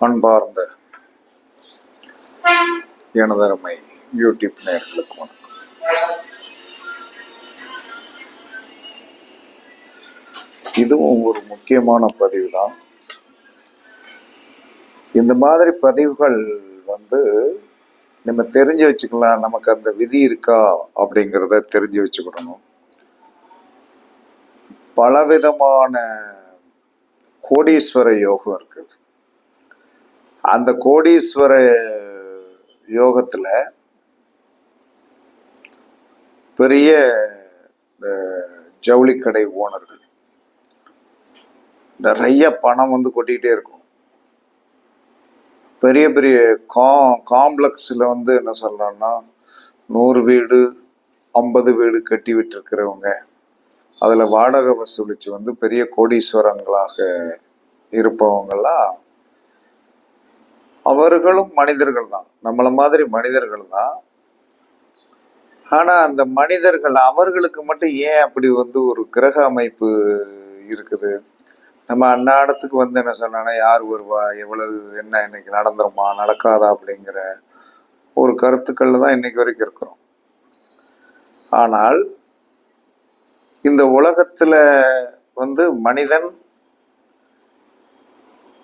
அன்பார்ந்த எனதருமை யூடியூப் நேர்களுக்கு வணக்கம். இதுவும் ஒரு முக்கியமான பதிவு தான் இந்த மாதிரி பதிவுகள் வந்து நம்ம தெரிஞ்சு வச்சுக்கலாம் நமக்கு அந்த விதி இருக்கா அப்படிங்கிறத தெரிஞ்சு வச்சுக்கிடணும் பலவிதமான கோடீஸ்வர யோகம் இருக்குது. அந்த கோடீஸ்வர யோகத்தில் பெரிய இந்த ஜவுளிக்கடை ஓனர்கள் நிறைய பணம் வந்து கொட்டிக்கிட்டே இருக்கும். பெரிய பெரிய கா காம்ப்ளெக்ஸில் வந்து என்ன சொல்லலாம்னா நூறு வீடு ஐம்பது வீடு கட்டி விட்டுருக்கிறவங்க. அதில் வாடகை வசூலித்து வந்து பெரிய கோடீஸ்வரங்களாக இருப்பவங்களாம் அவர்களும் மனிதர்கள் தான். நம்மளை மாதிரி மனிதர்கள் தான். ஆனால் அந்த மனிதர்கள் அவர்களுக்கு மட்டும் ஏன் அப்படி வந்து ஒரு கிரக அமைப்பு இருக்குது? நம்ம அன்னாடத்துக்கு வந்து என்ன சொன்னா யார் வருவா? எவ்வளவு என்ன இன்னைக்கு நடந்துருமா? நடக்காதா? அப்படிங்கிற ஒரு கருத்துக்களில் தான் இன்னைக்கு வரைக்கும் இருக்கிறோம். ஆனால் இந்த உலகத்துல வந்து மனிதன்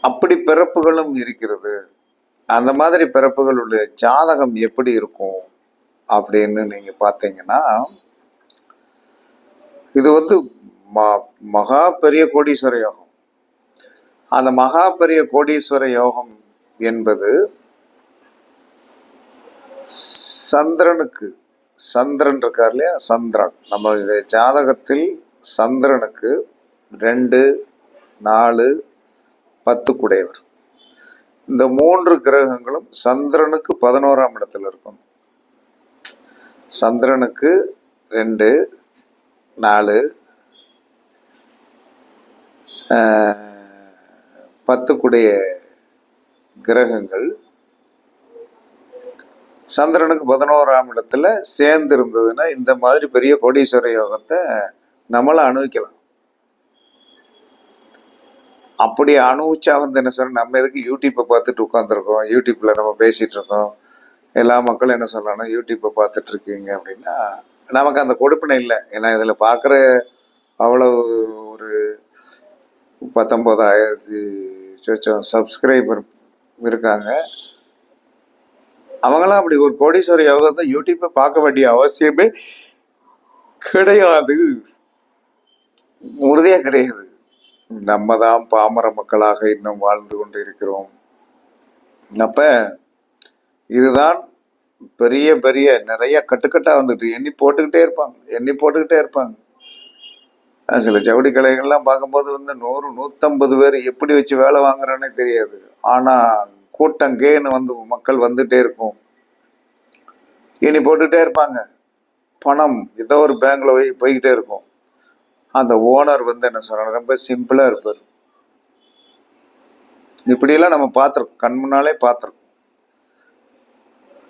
அப்படி பிறப்புகளும் இருக்கிறது. அந்த மாதிரி பிறப்புகளுடைய ஜாதகம் எப்படி இருக்கும் அப்படின்னு நீங்க பார்த்தீங்கன்னா இது வந்து ம- மகா பெரிய கோடீஸ்வர யோகம். அந்த மகா பெரிய கோடீஸ்வர யோகம் என்பது சந்திரனுக்கு சந்திரன் இருக்கார் இல்லையா? சந்திரன். நம்ம ஜாதகத்தில் சந்திரனுக்கு ரெண்டு நாலு பத்து குடையவர் இந்த மூன்று கிரகங்களும் சந்திரனுக்கு பதினோராம் இடத்துல இருக்கும் சந்திரனுக்கு ரெண்டு நாலு பத்துக்குடைய பத்து குடைய கிரகங்கள் சந்திரனுக்கு பதினோராம் இடத்துல சேர்ந்து இருந்ததுன்னா இந்த மாதிரி பெரிய கோடீஸ்வர யோகத்தை நம்மள அணுவிக்கலாம் அப்படி அனுபவிச்சா வந்து என்ன சொல்ற நம்ம எதுக்கு யூடியூப்பை பார்த்துட்டு உட்காந்துருக்கோம் யூடியூப்ல நம்ம பேசிட்டு இருக்கோம். எல்லா மக்களும் என்ன சொல்லணும் யூடியூப்பை பார்த்துட்டு இருக்கீங்க அப்படின்னா நமக்கு அந்த கொடுப்பினை இல்லை. ஏன்னா இதில் பார்க்குற அவ்வளவு ஒரு பத்தொம்போதாயிரத்தி சொச்சம் சப்ஸ்கிரைபர் இருக்காங்க. அவங்களாம் அப்படி ஒரு கோடீஸ்வர யோகத்தை யூடியூப்பை பார்க்க வேண்டிய அவசியமே கிடையாது. உறுதியாக கிடையாது. நம்ம தான் பாமர மக்களாக இன்னும் வாழ்ந்து கொண்டு இருக்கிறோம். அப்ப இதுதான் பெரிய பெரிய நிறைய கட்டுக்கட்டா வந்துட்டு எண்ணி போட்டுக்கிட்டே இருப்பாங்க. எண்ணி போட்டுக்கிட்டே இருப்பாங்க. சில ஜவுளி கலைகள்லாம் பார்க்கும்போது வந்து நூறு நூத்தம்பது பேர் எப்படி வச்சு வேலை வாங்குறானே தெரியாது. கூட்டம் கூட்டங்கேன்னு வந்து மக்கள் வந்துட்டே இருக்கும். இனி போட்டுட்டே இருப்பாங்க. பணம் ஏதோ ஒரு பேங்க்ல போய் போய்கிட்டே இருக்கும். அந்த ஓனர் வந்து என்ன சொல்றாங்க ரொம்ப சிம்பிளா இருப்பார். இப்படியெல்லாம் நம்ம பார்த்துருக்கோம். கண் முன்னாலே பார்த்துருக்கோம்.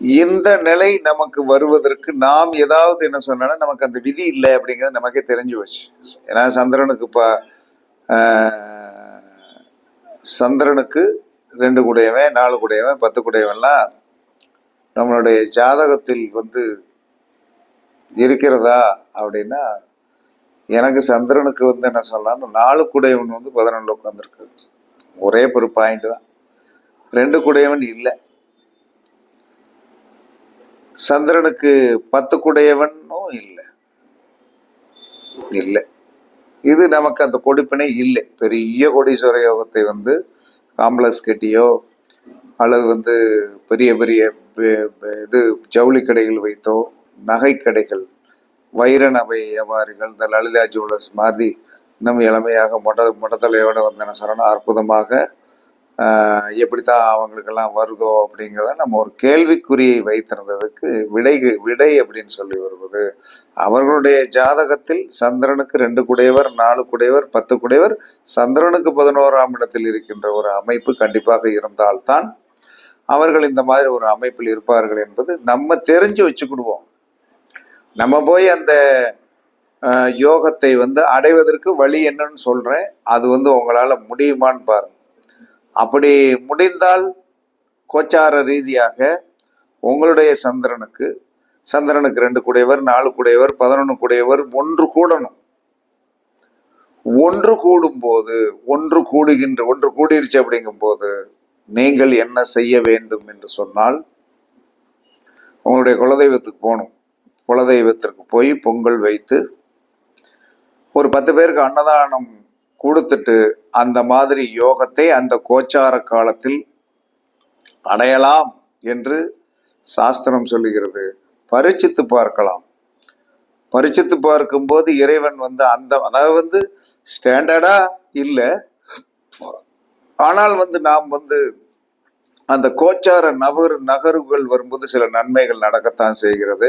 இந்த நிலை நமக்கு வருவதற்கு நாம் ஏதாவது என்ன சொன்னா நமக்கு அந்த விதி இல்லை அப்படிங்கிறது நமக்கே தெரிஞ்சு வச்சு ஏன்னா சந்திரனுக்கு இப்போ சந்திரனுக்கு ரெண்டு குடையவன் நாலு குடையவன் பத்து குடையவன்லாம் நம்மளுடைய ஜாதகத்தில் வந்து இருக்கிறதா அப்படின்னா எனக்கு சந்திரனுக்கு வந்து என்ன சொல்லலாம்னு நாலு குடையவன் வந்து பதினொன்று உட்காந்துருக்கு ஒரே ஒரு பாயிண்ட் தான். ரெண்டு குடையவன் இல்லை. சந்திரனுக்கு பத்து குடையவனும் இல்லை. இல்லை. இது நமக்கு அந்த கொடுப்பினை இல்லை. பெரிய கோடீஸ்வர யோகத்தை வந்து காம்ப்ளெக்ஸ் கட்டியோ அல்லது வந்து பெரிய பெரிய இது ஜவுளி கடைகள் வைத்தோ நகை கடைகள் வைர நகை வியாபாரிகள் இந்த லலிதா ஜுவல்லர்ஸ் மாதிரி இன்னும் இளமையாக மொட்ட மொட்டத்தலையோடு வந்தன என்ன அற்புதமாக எப்படி எப்படித்தான் அவங்களுக்கெல்லாம் வருதோ அப்படிங்கிறத நம்ம ஒரு கேள்விக்குறியை வைத்திருந்ததுக்கு விடை விடை அப்படின்னு சொல்லி வருவது. அவர்களுடைய ஜாதகத்தில் சந்திரனுக்கு ரெண்டு குடையவர் நாலு குடையவர் பத்து குடையவர் சந்திரனுக்கு பதினோராம் இடத்தில் இருக்கின்ற ஒரு அமைப்பு கண்டிப்பாக இருந்தால்தான் அவர்கள் இந்த மாதிரி ஒரு அமைப்பில் இருப்பார்கள் என்பது நம்ம தெரிஞ்சு வச்சுக்கிடுவோம். நம்ம போய் அந்த யோகத்தை வந்து அடைவதற்கு வழி என்னன்னு சொல்றேன். அது வந்து உங்களால் முடியுமான்னு பாருங்க. அப்படி முடிந்தால் கோச்சார ரீதியாக உங்களுடைய சந்திரனுக்கு சந்திரனுக்கு ரெண்டு கூடையவர் நாலு கூடையவர் பதினொன்று குடையவர் ஒன்று கூடணும். ஒன்று கூடும் போது ஒன்று கூடுகின்ற ஒன்று கூடிருச்சு அப்படிங்கும் போது நீங்கள் என்ன செய்ய வேண்டும் என்று சொன்னால் உங்களுடைய குலதெய்வத்துக்கு போகணும். குலதெய்வத்திற்கு போய் பொங்கல் வைத்து ஒரு பத்து பேருக்கு அன்னதானம் கொடுத்துட்டு அந்த மாதிரி யோகத்தை அந்த கோச்சார காலத்தில் அடையலாம் என்று சாஸ்திரம் சொல்லுகிறது. பரிச்சித்து பார்க்கலாம். பரிச்சித்து பார்க்கும்போது இறைவன் வந்து அந்த அதாவது வந்து ஸ்டாண்டர்டா இல்லை. ஆனால் வந்து நாம் வந்து அந்த கோச்சார நகர் நகர்வுகள் வரும்போது சில நன்மைகள் நடக்கத்தான் செய்கிறது.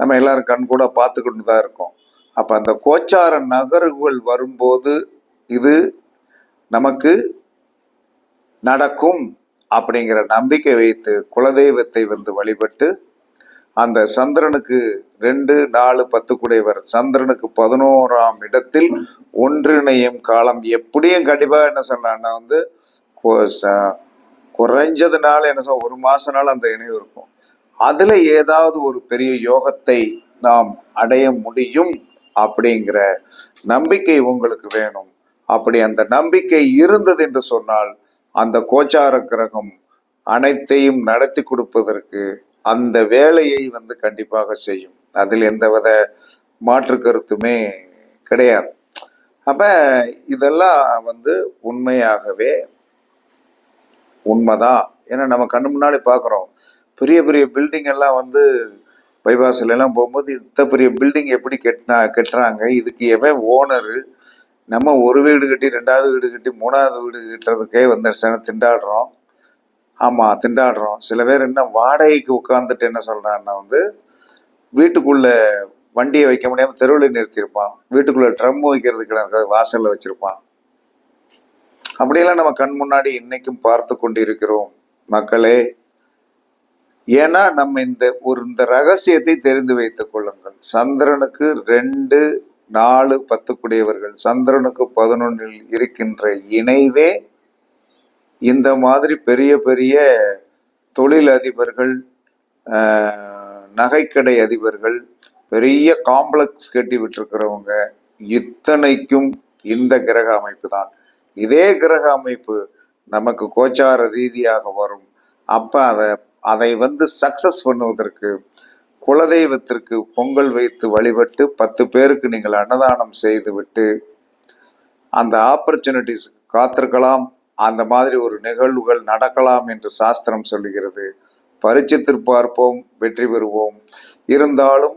நம்ம எல்லாரும் கண் கூட பார்த்துக்கிட்டு தான் இருக்கோம். அப்ப அந்த கோச்சார நகர்வுகள் வரும்போது இது நமக்கு நடக்கும் அப்படிங்கிற நம்பிக்கை வைத்து குலதெய்வத்தை வந்து வழிபட்டு அந்த சந்திரனுக்கு ரெண்டு நாலு பத்து குடைவர். சந்திரனுக்கு பதினோராம் இடத்தில் ஒன்றிணையும் காலம். எப்படியும் கண்டிப்பாக என்ன சொன்னான்னா வந்து கொ- ச- குறைஞ்சதுனால என்ன சொல்ல ஒரு மாசனால அந்த இணைவு இருக்கும். அதுல ஏதாவது ஒரு பெரிய யோகத்தை நாம் அடைய முடியும் அப்படிங்கிற நம்பிக்கை உங்களுக்கு வேணும். அப்படி அந்த நம்பிக்கை இருந்தது என்று சொன்னால் அந்த கோச்சார கிரகம் அனைத்தையும் நடத்தி கொடுப்பதற்கு அந்த வேலையை வந்து கண்டிப்பாக செய்யும். அதில் எந்தவித மாற்று கருத்துமே கிடையாது. அப்ப இதெல்லாம் வந்து உண்மையாகவே உண்மைதான். ஏன்னா நம்ம கண்ணு முன்னாடி பார்க்குறோம். பெரிய பெரிய பில்டிங் எல்லாம் வந்து பைபாஸ்ல எல்லாம் போகும்போது இத்த பெரிய பில்டிங் எப்படி கெட்டினா கட்டுறாங்க? இதுக்கு எவன் ஓனரு நம்ம ஒரு வீடு கட்டி ரெண்டாவது வீடு கட்டி மூணாவது வீடு கட்டுறதுக்கே வந்து சன திண்டாடுறோம். ஆமாம் திண்டாடுறோம். சில பேர் என்ன வாடகைக்கு உட்காந்துட்டு என்ன சொல்கிறான்னா வந்து வீட்டுக்குள்ள வண்டியை வைக்க முடியாமல் தெருவில் நிறுத்தியிருப்பான். வீட்டுக்குள்ள ட்ரம் வைக்கிறதுக்கு இருக்காது வாசலில் வச்சிருப்பான். அப்படியெல்லாம் நம்ம கண் முன்னாடி இன்னைக்கும் பார்த்து கொண்டிருக்கிறோம். மக்களே ஏன்னா நம்ம இந்த ஒரு இந்த ரகசியத்தை தெரிந்து வைத்துக் கொள்ளுங்கள். சந்திரனுக்கு ரெண்டு நாலு பத்துக்குடையவர்கள் சந்திரனுக்கு பதினொன்றில் இருக்கின்ற இணைவே இந்த மாதிரி பெரிய பெரிய தொழில் அதிபர்கள் ஆஹ், நகைக்கடை அதிபர்கள் பெரிய காம்ப்ளெக்ஸ் கட்டி விட்டுருக்கிறவங்க இத்தனைக்கும் இந்த கிரக அமைப்பு தான். இதே கிரக அமைப்பு நமக்கு கோச்சார ரீதியாக வரும். அப்ப அதை அதை வந்து சக்சஸ் பண்ணுவதற்கு குலதெய்வத்திற்கு பொங்கல் வைத்து வழிபட்டு பத்து பேருக்கு நீங்கள் அன்னதானம் செய்து விட்டு அந்த ஆப்பர்ச்சுனிட்டிஸ் காத்திருக்கலாம் அந்த மாதிரி ஒரு நிகழ்வுகள் நடக்கலாம் என்று சாஸ்திரம் சொல்லுகிறது. பரிச்சித்து பார்ப்போம் வெற்றி பெறுவோம். இருந்தாலும்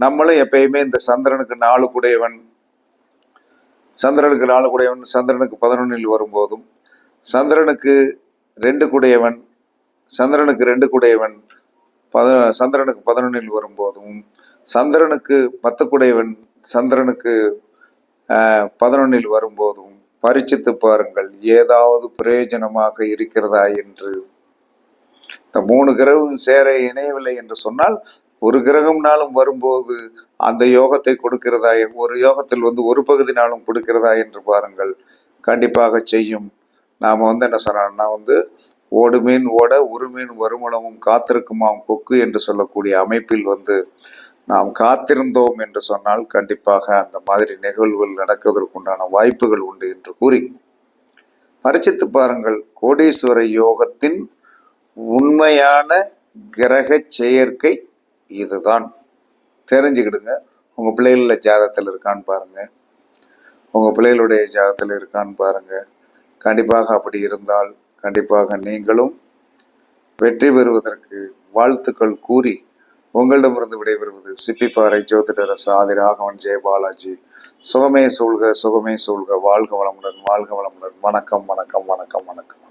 நம்மளும் எப்பயுமே இந்த சந்திரனுக்கு நாலு குடையவன் சந்திரனுக்கு நாலு குடையவன் சந்திரனுக்கு பதினொன்னில் வரும்போதும் சந்திரனுக்கு ரெண்டு குடையவன் சந்திரனுக்கு ரெண்டு குடையவன் பத சந்திரனுக்கு பதினொன்னில் வரும்போதும் சந்திரனுக்கு பத்துக்குடையவன் சந்திரனுக்கு பதினொன்றில் பதினொன்னில் வரும்போதும் பரிச்சித்து பாருங்கள் ஏதாவது பிரயோஜனமாக இருக்கிறதா என்று. இந்த மூணு கிரகம் சேர இணையவில்லை என்று சொன்னால் ஒரு கிரகம்னாலும் வரும்போது அந்த யோகத்தை கொடுக்கிறதா ஒரு யோகத்தில் வந்து ஒரு பகுதினாலும் கொடுக்கிறதா என்று பாருங்கள். கண்டிப்பாக செய்யும். நாம வந்து என்ன சொன்னோம்னா வந்து ஓடு மீன் ஓட ஒரு மீன் காத்திருக்குமாம் கொக்கு என்று சொல்லக்கூடிய அமைப்பில் வந்து நாம் காத்திருந்தோம் என்று சொன்னால் கண்டிப்பாக அந்த மாதிரி நிகழ்வுகள் நடக்குவதற்குண்டான வாய்ப்புகள் உண்டு என்று கூறி பரிசித்து பாருங்கள் கோடீஸ்வர யோகத்தின் உண்மையான கிரக செயற்கை இதுதான். தெரிஞ்சுக்கிடுங்க. உங்க பிள்ளைகள ஜாதகத்தில் இருக்கான்னு பாருங்க. உங்க பிள்ளைகளுடைய ஜாதகத்தில் இருக்கான்னு பாருங்க. கண்டிப்பாக அப்படி இருந்தால் கண்டிப்பாக நீங்களும் வெற்றி பெறுவதற்கு வாழ்த்துக்கள் கூறி உங்களிடமிருந்து விடைபெறுவது சிப்பிப்பாறை ஜோதிடர் சாதி ராகவன் ஜெயபாலாஜி சுகமே சூழ்க சுகமே சூழ்க. வாழ்க வளமுடன் வாழ்க வளமுடன். வணக்கம் வணக்கம் வணக்கம் வணக்கம்.